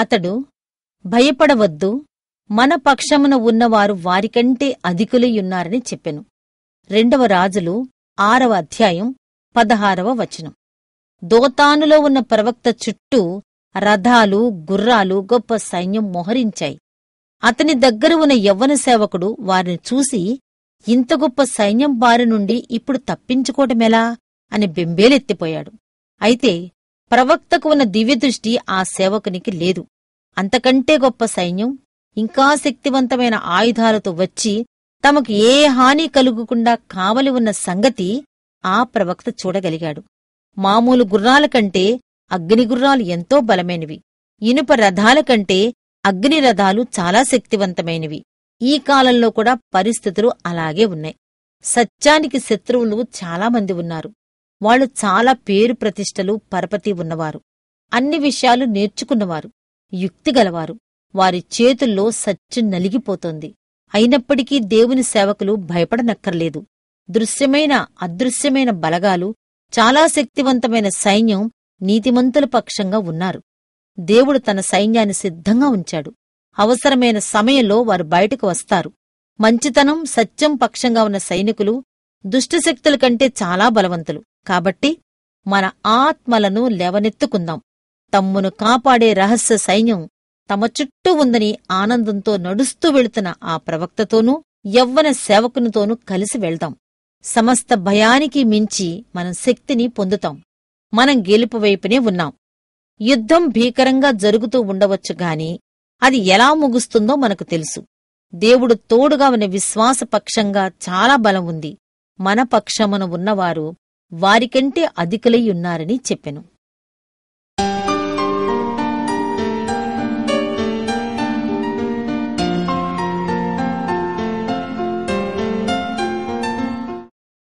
అతడు భయపడవద్దు మన పక్షమున ఉన్నవారు వారికంటే అధికులయ్యున్నారని చెప్పెను. రెండవ రాజులు ఆరవ అధ్యాయం పదహారవ వచనం. దోతానులో ఉన్న ప్రవక్త చుట్టూ రథాలు గుర్రాలు గొప్ప సైన్యం మొహరించాయి. అతని దగ్గర ఉన్న యవ్వన సేవకుడు వారిని చూసి ఇంత గొప్ప సైన్యం బారి నుండి ఇప్పుడు తప్పించుకోవటమెలా? అని బెంబేలెత్తిపోయాడు. అయితే ప్రవక్తకు ఉన్న దివ్యదృష్టి ఆ సేవకునికి లేదు. అంతకంటే గొప్ప సైన్యం ఇంకా శక్తివంతమైన ఆయుధాలతో వచ్చి తమకు ఏ హాని కలుగకుండా కావలి ఉన్న సంగతి ఆ ప్రవక్త చూడగలిగాడు. మామూలు గుర్రాల కంటే అగ్నిగుర్రాలు ఎంతో బలమైనవి. ఇనుప రథాల కంటే అగ్ని రథాలు చాలా శక్తివంతమైనవి. ఈ కాలంలో కూడా పరిస్థితులు అలాగే ఉన్నాయి. సత్యానికి శత్రువులు చాలామంది ఉన్నారు. వాళ్ళు చాలా పేరు ప్రతిష్టలు పరపతి ఉన్నవారు. అన్ని విషయాలు నేర్చుకున్నవారు. యుక్తిగలవారు. వారి చేతుల్లో సత్యం నలిగిపోతోంది. అయినప్పటికీ దేవుని సేవకులు భయపడనక్కర్లేదు. దృశ్యమైన అదృశ్యమైన బలగాలు చాలా శక్తివంతమైన సైన్యం నీతిమంతుల పక్షంగా ఉన్నారు. దేవుడు తన సైన్యాన్ని సిద్ధంగా ఉంచాడు. అవసరమైన సమయంలో వారు బయటకు వస్తారు. మంచితనం సత్యం పక్షంగా ఉన్న సైనికులు దుష్టశక్తుల కంటే చాలా బలవంతులు. కాబట్టి మన ఆత్మలను లేవనెత్తుకుందాం. తమ్మును కాపాడే రహస్య సైన్యం తమ చుట్టూ ఉందని ఆనందంతో నడుస్తూ వెళుతున్న ఆ ప్రవక్తతోనూ యవ్వన సేవకునితోనూ కలిసి వెళ్దాం. సమస్త భయానికి మించి మనం శక్తిని పొందుతాం. మనం గెలుపు వైపునే ఉన్నాం. యుద్ధం భీకరంగా జరుగుతూ ఉండవచ్చు గాని అది ఎలా ముగుస్తుందో మనకు తెలుసు. దేవుడు తోడుగా ఉన్న విశ్వాసపక్షంగా చాలా బలం ఉంది. మన పక్షమున ఉన్నవారు వారికంటే అధికులై ఉన్నారని చెప్పెను.